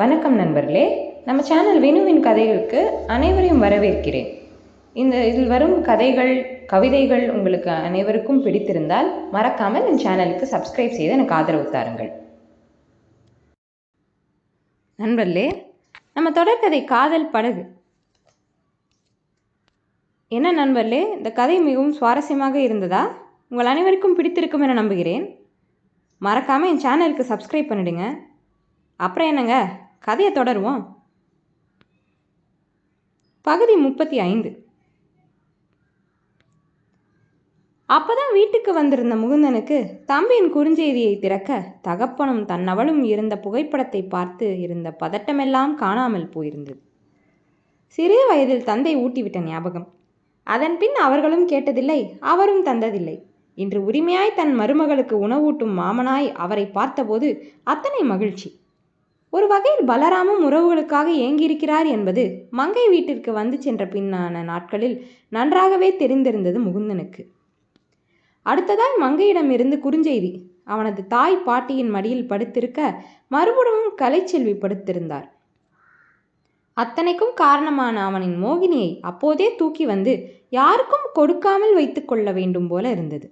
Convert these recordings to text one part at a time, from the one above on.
வணக்கம் நண்பர்களே. நம்ம சேனல் வினுவின் கதைகளுக்கு அனைவரையும் வரவேற்கிறேன். இந்த இதில் வரும் கதைகள் கவிதைகள் உங்களுக்கு அனைவருக்கும் பிடித்திருந்தால் மறக்காமல் என் சேனலுக்கு சப்ஸ்கிரைப் செய்து எனக்கு ஆதரவு தாருங்கள். நண்பர்களே நம்ம தொடர்கதை காதல் படகு. என்ன நண்பர்களே இந்த கதை மிகவும் சுவாரஸ்யமாக இருந்ததா? உங்கள் அனைவருக்கும் பிடித்திருக்கும் என நம்புகிறேன். மறக்காமல் என் சேனலுக்கு சப்ஸ்கிரைப் பண்ணிடுங்க. அப்புறம் என்னங்க? கதையை தொடருவோம். பகுதி முப்பத்தி ஐந்து. அப்பதான் வீட்டுக்கு வந்திருந்த முகுந்தனுக்கு தம்பியின் குறுஞ்செய்தியை திறக்க தகப்பனும் தன்னவளும் இருந்த புகைப்படத்தை பார்த்து இருந்த பதட்டமெல்லாம் காணாமல் போயிருந்தது. சிறிய வயதில் தந்தை ஊட்டிவிட்ட ஞாபகம். அதன் பின் அவர்களும் கேட்டதில்லை அவரும் தந்ததில்லை. இன்று உரிமையாய் தன் மருமகளுக்கு உணவூட்டும் மாமனாய் அவரை பார்த்தபோது அத்தனை மகிழ்ச்சி. ஒரு வகையில் பலராமும் உறவுகளுக்காக ஏங்கியிருக்கிறார் என்பது மங்கை வீட்டிற்கு வந்து சென்ற பின்னான நாட்களில் நன்றாகவே தெரிந்திருந்தது முகுந்தனுக்கு. அடுத்ததாய் மங்கையிடமிருந்து குறுஞ்செய்தி அவனது தாய் பாட்டியின் மடியில் படுத்திருக்க மறுபுறமும் கலைச்செல்வி படுத்திருந்தார் அத்தனைக்கும் காரணமான அவனின் மோகினியை அப்போதே தூக்கி வந்து யாருக்கும் கொடுக்காமல் வைத்து கொள்ள வேண்டும் போல இருந்தது.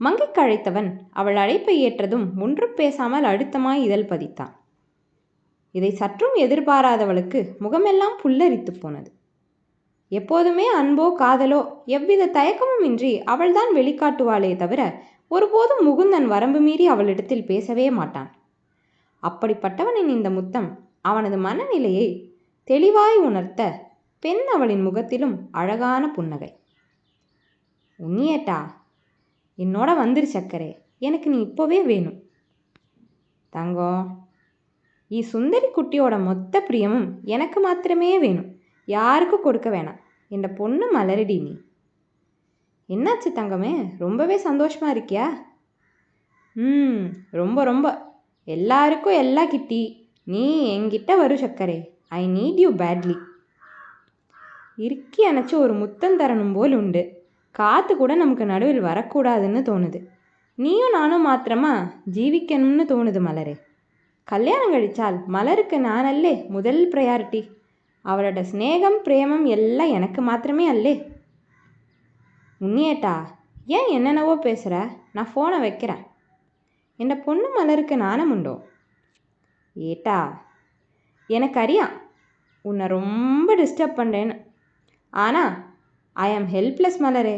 மங்கைக்கு அழைத்தவன் அவள் அழைப்பை ஏற்றதும் ஒன்றும் பேசாமல் அழுத்தமாய் இதழ் பதித்தான். இதை சற்றும் எதிர்பாராதவளுக்கு முகமெல்லாம் புல்லரித்து போனது. எப்போதுமே அன்போ காதலோ எவ்வித தயக்கமும் இன்றி அவள்தான் வெளிக்காட்டுவாளே தவிர ஒருபோதும் முகுந்தன் வரம்பு மீறி அவளிடத்தில் பேசவே மாட்டான். அப்படிப்பட்டவனின் இந்த முத்தம் அவனது மனநிலையை தெளிவாய் உணர்த்த பெண் அவளின் முகத்திலும் அழகான புன்னகை. உன்னியேட்டா என்னோட வந்துரு சக்கரே எனக்கு நீ இப்போவே வேணும். தங்கம் இ சுந்தரி குட்டியோட மொத்த பிரியமும் எனக்கு மாத்திரமே வேணும். யாருக்கும் கொடுக்க வேணாம். என்ற பொண்ணு மலரடி நீ. என்னாச்சு தங்கமே? ரொம்பவே சந்தோஷமா இருக்கியா? ம் ரொம்ப ரொம்ப. எல்லாருக்கும் எல்லா கிட்டி. நீ என்கிட்ட வரும் சக்கரே. ஐ நீட் யூ பேட்லி இறுக்கி அணைச்சி ஒரு முத்தம் தரணும் போல் உண்டு. காற்று கூட நமக்கு நடுவில் வரக்கூடாதுன்னு தோணுது. நீயும் நானும் மாத்திரமா ஜீவிக்கணும்னு தோணுது மலரே. கல்யாணம் கழிச்சால் மலருக்கு நான் அல்லே முதல் ப்ரையாரிட்டி அவளோட ஸ்நேகம் பிரேமம் எல்லாம் எனக்கு மாத்திரமே அல்லே உன்னியேட்டா ஏன் என்னென்னவோ பேசுகிற நான் ஃபோனை வைக்கிறேன் என் பொண்ணு மலருக்கு நாணம் உண்டோ ஏட்டா எனக்கு அறியாம் உன்னை ரொம்ப டிஸ்டர்ப் பண்ணுறேன்னு ஆனால் ഐ ആം ഹെൽപ്ലെസ് മലരെ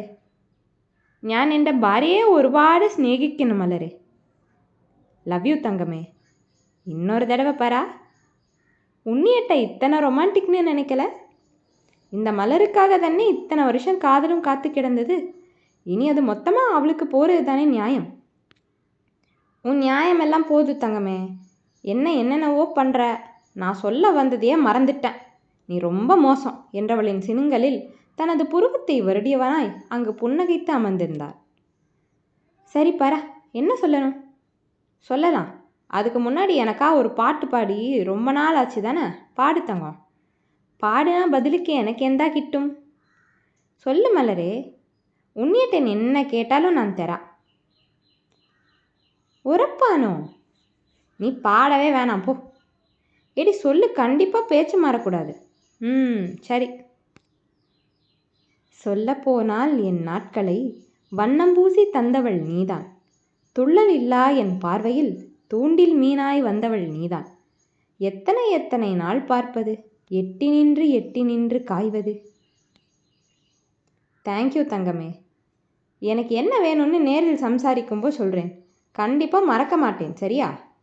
ഞാൻ എൻ്റെ ഭാര്യയെ ഒരുപാട് സ്നേഹിക്കുന്നു മലരെ ലവ് യു தங்கமே இன்னொரு தடவை பரா. உன்னியட்ட இத்தனை ரொமான்டிக்னு நினைக்கல? இந்த மலருக்காக தானே இத்தனை வருஷம் காதலும் காத்து கிடந்தது? இனி அது மொத்தமாக அவளுக்கு போகிறது தானே நியாயம்? உன் நியாயம் எல்லாம் போது தங்கமே. என்ன என்னென்னவோ பண்ணுற நான் சொல்ல வந்ததையே மறந்துட்டேன். நீ ரொம்ப மோசம் என்றவளின் சினுங்களில் தனது புருவத்தை வருடியவனாய் அங்கு புன்னகைத்து அமர்ந்திருந்தார் சரி பரா என்ன சொல்லணும்? சொல்லலாம். அதுக்கு முன்னாடி எனக்கா ஒரு பாட்டு பாடி ரொம்ப நாள் ஆச்சு தானே? பாடு தங்கம். பாடுனா பதிலுக்கு எனக்கு எந்தா கிட்டும்? சொல்லு மலரே உன்னியட்டன் என்ன கேட்டாலும் நான் தரா. உறப்பானோ நீ பாடவே வேணாம் போ. எடி சொல்லு கண்டிப்பாக பேச்சு மாறக்கூடாது. ம் சரி. சொல்லப்போனால் என் நாட்களை வண்ணம் பூசி தந்தவள் நீதான். துள்ளல் இல்லா என் பார்வையில் தூண்டில் மீனாய் வந்தவள் நீதான். எத்தனை எத்தனை நாள் பார்ப்பது? எட்டி நின்று எட்டி நின்று காய்வது. தேங்க்யூ தங்கமே. எனக்கு என்ன வேணும்னு நேரில் சம்சாரிக்கும்போது சொல்கிறேன் கண்டிப்பாக மறக்க மாட்டேன் சரியா?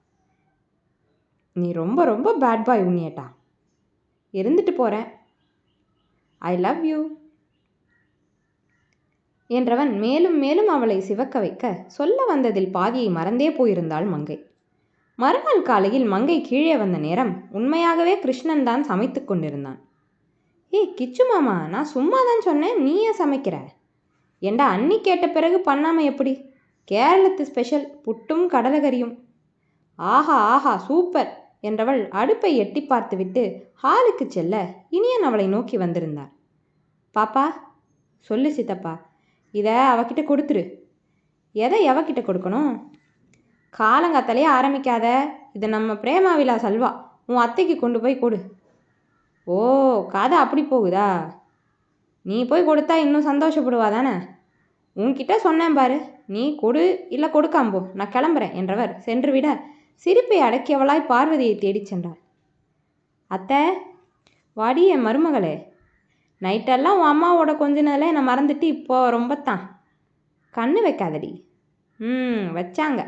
நீ ரொம்ப ரொம்ப பேட் பாய் உன்னியட்டா. இருந்துட்டு போகிறேன் ஐ லவ் யூ என்றவன் மேலும் மேலும் அவளை சிவக்க வைக்க சொல்ல வந்ததில் பாதியை மறந்தே போயிருந்தாள் மங்கை. மறுநாள் காலையில் மங்கை கீழே வந்த நேரம் உண்மையாகவே கிருஷ்ணன் தான் சமைத்து கொண்டிருந்தான். ஏய் கிச்சு மாமா நான் சும்மா தான் சொன்னேன் நீ ஏன் சமைக்கிற? ஏண்டா அன்னி கேட்ட பிறகு பண்ணாம எப்படி? கேரளத்து ஸ்பெஷல் புட்டும் கடலகரியும் ஆஹா ஆஹா சூப்பர் என்றவள் அடுப்பை எட்டி பார்த்துவிட்டு ஹாலுக்கு செல்ல இனியன் அவளை நோக்கி வந்திருந்தார். பாப்பா சொல்லு சித்தப்பா இதை அவகிட்ட கொடுத்துரு. எதை எவகிட்ட கொடுக்கணும்? காலங்காத்தாலே ஆரம்பிக்காத. இது நம்ம பிரேமா விழா அல்வா உன் அத்தைக்கு கொண்டு போய் கொடு. ஓ கதை அப்படி போகுதா? நீ போய் கொடுத்தா இன்னும் சந்தோஷப்படுவா தானே? உன்கிட்ட சொன்னேன் பாரு. நீ கொடு இல்லை கொடுக்காம்போ நான் கிளம்புறேன் என்றவர் சென்று விட சிரிப்பை அடக்கியவளாய் பார்வதியை தேடிச் சென்றாள். அத்தை வாடி என் மருமகளே. நைட்டெல்லாம் உன் அம்மாவோட கொஞ்சினதில் என்னை மறந்துட்டு இப்போ ரொம்ப தான். கண்ணு வைக்காதடி. ம் வச்சாங்க.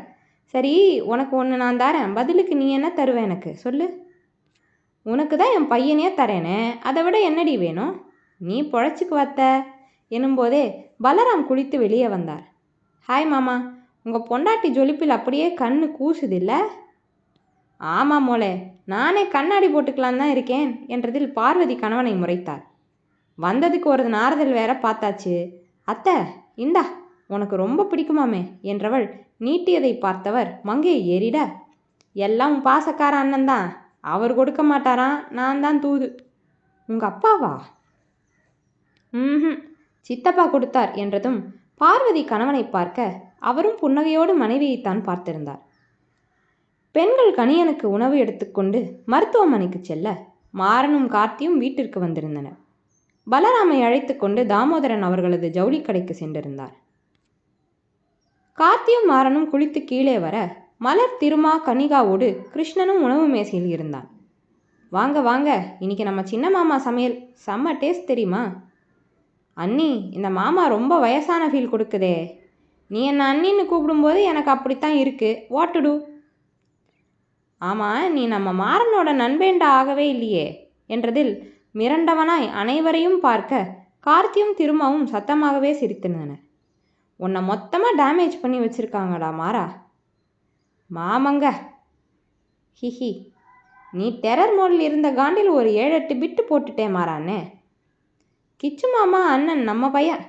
சரி உனக்கு ஒன்று நான் தரேன். பதிலுக்கு நீ என்ன தருவ எனக்கு? சொல்லு. உனக்கு தான் என் பையனையே தரேனே. அதை விட என்னடி வேணும்? நீ பொழைச்சிக்கு வத்த. எனும்போதே பலராம் குளித்து வெளியே வந்தார். ஹாய் மாமா. உங்கள் பொண்டாட்டி ஜொலிப்பில் அப்படியே கண்ணு கூசுதில்ல? ஆமாம் மோளே நானே கண்ணாடி போட்டுக்கலாம் தான் இருக்கேன் என்றதில் பார்வதி கணவனை முறைத்தார். வந்ததுக்கு ஒரு நாரதல் வேற பார்த்தாச்சு. அத்தை இந்தா. உனக்கு ரொம்ப பிடிக்குமாமே என்றவள் நீட்டியதை பார்த்தவர் மங்கையை ஏறிட. எல்லாம் உன் பாசக்கார அண்ணன் தான் அவர் கொடுக்க மாட்டாராம் நான் தான் தூது. உங்கள் அப்பாவா? ம் சித்தப்பா கொடுத்தார் என்றதும் பார்வதி கணவனை பார்க்க அவரும் புன்னகையோடு மனைவியைத்தான் பார்த்திருந்தார். பெண்கள் கணியனுக்கு உணவு எடுத்துக்கொண்டு மருத்துவமனைக்கு செல்ல மாறனும் கார்த்தியும் வீட்டிற்கு வந்திருந்தனர். பலராமை அழைத்து கொண்டு தாமோதரன் அவர்களது ஜவுளி கடைக்கு சென்றிருந்தார். கார்த்தியும் மாறனும் குளித்து கீழே வர மலர் திருமா கனிகாவோடு கிருஷ்ணனும் உணவு மேசையில் இருந்தான். வாங்க வாங்க இன்னைக்கு நம்ம சின்ன மாமா சமையல். செம்ம டேஸ்ட் தெரியுமா? அண்ணி இந்த மாமா ரொம்ப வயசான ஃபீல் கொடுக்குதே. நீ என்ன அண்ணின்னு கூப்பிடும்போது எனக்கு அப்படித்தான் இருக்கு. வாட் டு டூ ஆமாம் நீ நம்ம மாறனோட நண்பேண்டா ஆகவே இல்லையே என்றதில் மிரண்டவனாய் அனைவரையும் பார்க்க கார்த்தியும் திரும்பவும் சத்தமாகவே சிரித்திருந்தனர் உன்னை மொத்தமாக டேமேஜ் பண்ணி வச்சுருக்காங்கடா மாறா. மாமங்க. ஹிஹி. நீ டெரர் மோடில் இருந்த காண்டில் ஒரு ஏழு எட்டு பிட்டு போட்டுட்டே மாறானே கிச்சு மாமா அண்ணன் நம்ம பையன்.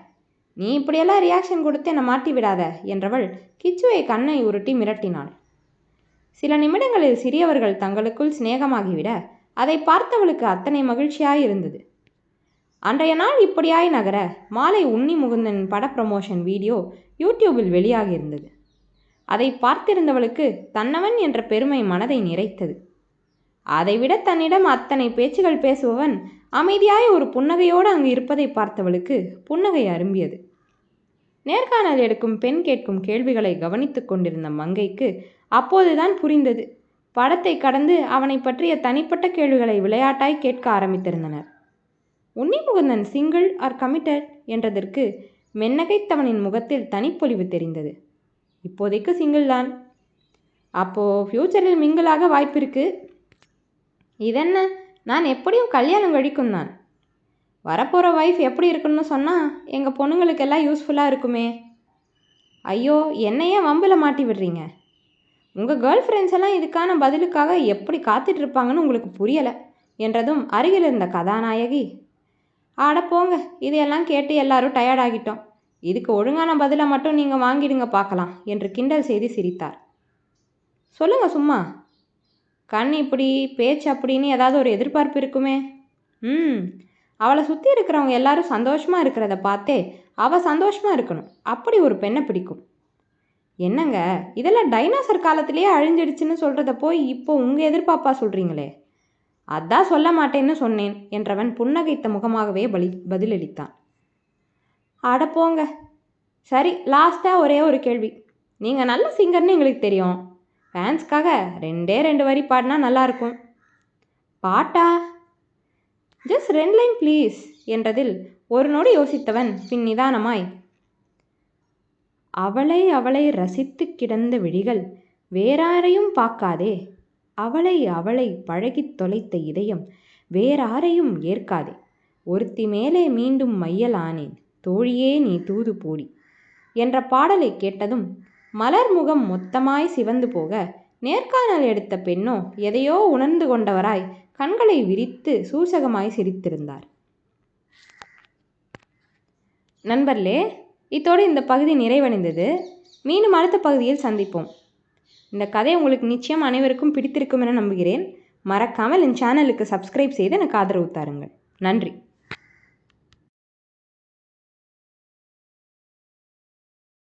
நீ இப்படியெல்லாம் ரியாக்ஷன் கொடுத்து என்னை மாட்டி விடாத என்றவள் கிச்சுவை கண்ணை உருட்டி மிரட்டினாள். சில நிமிடங்களில் சிறியவர்கள் தங்களுக்குள் சிநேகமாகிவிட அதை பார்த்தவளுக்கு அத்தனை மகிழ்ச்சியாய் இருந்தது. அன்றைய நாள் இப்படியாய் நகர மாலை உன்னி முகுந்தன் பட ப்ரமோஷன் வீடியோ யூடியூபில் வெளியாகியிருந்தது. அதை பார்த்திருந்தவளுக்கு தன்னவன் என்ற பெருமை மனதை நிறைத்தது. அதைவிட தன்னிடம் அத்தனை பேச்சுகள் பேசுபவன் அமைதியாய் ஒரு புன்னகையோடு அங்கு இருப்பதை பார்த்தவளுக்கு புன்னகை அரும்பியது. நேர்காணல் எடுக்கும் பெண் கேட்கும் கேள்விகளை கவனித்துக் கொண்டிருந்த மங்கைக்கு அப்போதுதான் புரிந்தது. படத்தை கடந்து அவனை பற்றிய தனிப்பட்ட கேள்விகளை விளையாட்டாய் கேட்க ஆரம்பித்திருந்தனர். உன்னிமுகுந்தன் சிங்கிள் ஆர் கமிட்டட் என்றதற்கு மென்னகைத்தவனின் முகத்தில் தனிப்பொழிவு தெரிந்தது. இப்போதைக்கு சிங்கிள் தான். அப்போ ஃப்யூச்சரில் மிங்கிளாக வாய்ப்பிருக்கு இதென்ன? நான் எப்படியும் கல்யாணம் கழிக்கும் தான். வரப்போகிற ஒய்ஃப் எப்படி இருக்குன்னு சொன்னால் எங்கள் பொண்ணுங்களுக்கெல்லாம் யூஸ்ஃபுல்லாக இருக்குமே. ஐயோ என்னையே வம்பில் மாட்டி விடுறீங்க. உங்கள் கேர்ள் ஃப்ரெண்ட்ஸ் எல்லாம் இதுக்கான பதிலுக்காக எப்படி காத்துட்ருப்பாங்கன்னு உங்களுக்கு புரியலை என்றதும் அருகில் இருந்த கதாநாயகி ஆட போங்க. இதையெல்லாம் கேட்டு எல்லாரும் டயர்ட் ஆகிட்டோம். இதுக்கு ஒழுங்கான பதிலை மட்டும் நீங்கள் வாங்கிடுங்க பார்க்கலாம் என்று கிண்டல் செய்து சிரித்தார். சொல்லுங்க சும்மா. கண் இப்படி பேச்சு அப்படின்னு ஏதாவது ஒரு எதிர்பார்ப்பு இருக்குமே? ம். அவளை சுற்றி இருக்கிறவங்க எல்லாரும் சந்தோஷமாக இருக்கிறத பார்த்தே அவள் சந்தோஷமாக இருக்கணும். அப்படி ஒரு பெண்ணை பிடிக்கும். என்னங்க? இதெல்லாம் டைனாசர் காலத்திலேயே அழிஞ்சிடுச்சுன்னு சொல்கிறத போய் இப்போ உங்கள் எதிர்பார்ப்பா சொல்கிறீங்களே அதான் சொல்ல மாட்டேன்னு சொன்னேன் என்றவன் புன்னகைத்த முகமாகவே பலி பதிலளித்தான். அட போங்க. சரி லாஸ்ட்டாக ஒரே ஒரு கேள்வி. நீங்கள் நல்ல சிங்கர்னு எங்களுக்கு தெரியும். ஃபேன்ஸ்க்காக ரெண்டே ரெண்டு வரி பாடினா நல்லாயிருக்கும் பாட்டா? ஜஸ்ட் ரெண்டு லைன் ப்ளீஸ் என்றதில் ஒரு நொடி யோசித்தவன் பின் நிதானமாய் அவளை அவளை ரசித்து கிடந்த விழிகள் வேறாரையும் பார்க்காதே. அவளை அவளை பழகித் தொலைத்த இதயம் வேறாரையும் ஏற்காதே. ஒருத்தி மேலே மீண்டும் மையல் ஆனேன். தோழியே நீ தூது போடி என்ற பாடலை கேட்டதும் மலர் முகம் மொத்தமாய் சிவந்து போக நேர்காணல் எடுத்த பெண்ணோ எதையோ உணர்ந்து கொண்டவராய் கண்களை விரித்து சூசகமாய் சிரித்திருந்தார். நண்பர்களே இத்தோடு இந்த பகுதி நிறைவடைந்தது. மீண்டும் அடுத்த பகுதியில் சந்திப்போம். இந்த கதை உங்களுக்கு நிச்சயம் அனைவருக்கும் பிடித்திருக்கும் என நம்புகிறேன். மறக்காமல் என் சேனலுக்கு சப்ஸ்கிரைப் செய்து எனக்கு ஆதரவு தாருங்கள். நன்றி.